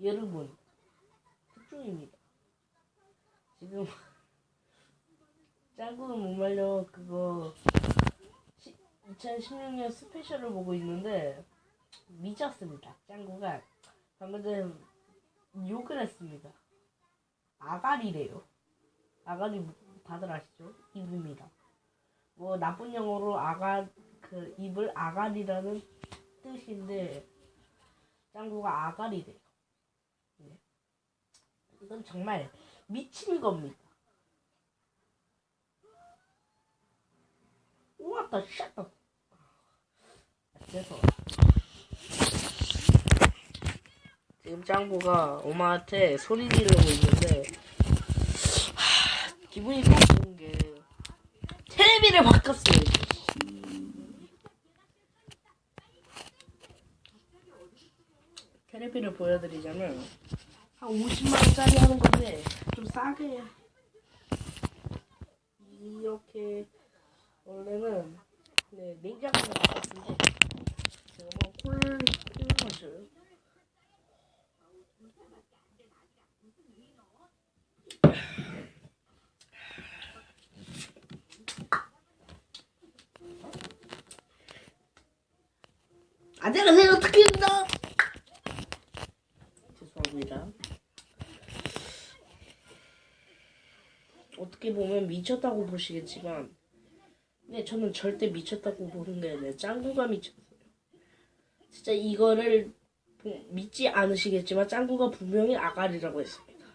여러분 특종입니다. 지금 짱구는 못 말려 그거 2016년 스페셜을 보고 있는데 미쳤습니다. 짱구가 방금 전에 욕을 했습니다. 아가리래요. 아가리 다들 아시죠? 입입니다. 뭐 나쁜 영어로 아가 그 입을 아가리라는 뜻인데 짱구가 아가리래요. 네. 이건 정말 미친 겁니다. What the 그래서 지금 짱구가 엄마한테 소리 지르고 있는데 하, 기분이 좀 좋은 게 텔레비를 바꿨어요. 텔레비를 보여드리자면 한 50만 원짜리 하는 건데 좀 싸게 이렇게 원래는 네 냉장고에 바꿨는데 제가 뭐콜 콜맛을. 안녕하세요 특기입니다 죄송합니다 어떻게 보면 미쳤다고 보시겠지만 네 저는 절대 미쳤다고 보는 게 아니라 짱구가 미쳤어요 진짜 이거를 보- 믿지 않으시겠지만 짱구가 분명히 아가리라고 했습니다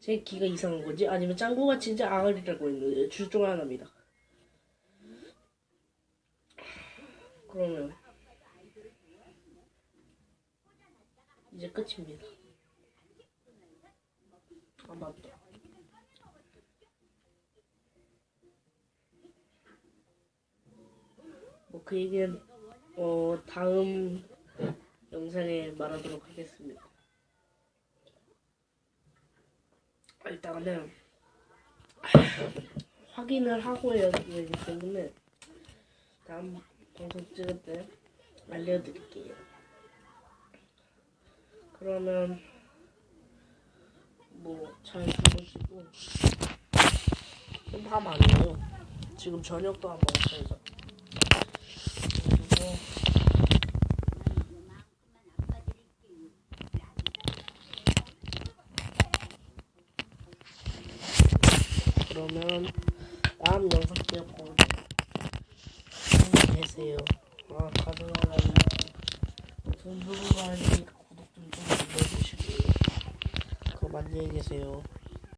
제 기가 이상한 건지 아니면 짱구가 진짜 아가리라고 했는지 둘중 하나입니다 그러면 이제 끝입니다. 아 맞다. 뭐그 얘기는 어 다음 영상에 말하도록 하겠습니다. 일단은 확인을 하고 해야 되기 때문에 다음 방송 찍을 때 알려드릴게요. 그러면 뭐잘 주무시고 밤 아니에요. 지금 저녁도 안 먹었어요. 그러면 다음 영상 찍고 안녕히 계세요. 아돈 주고 가니까 구독 좀좀 눌러주시고요. 그럼 안녕히 계세요.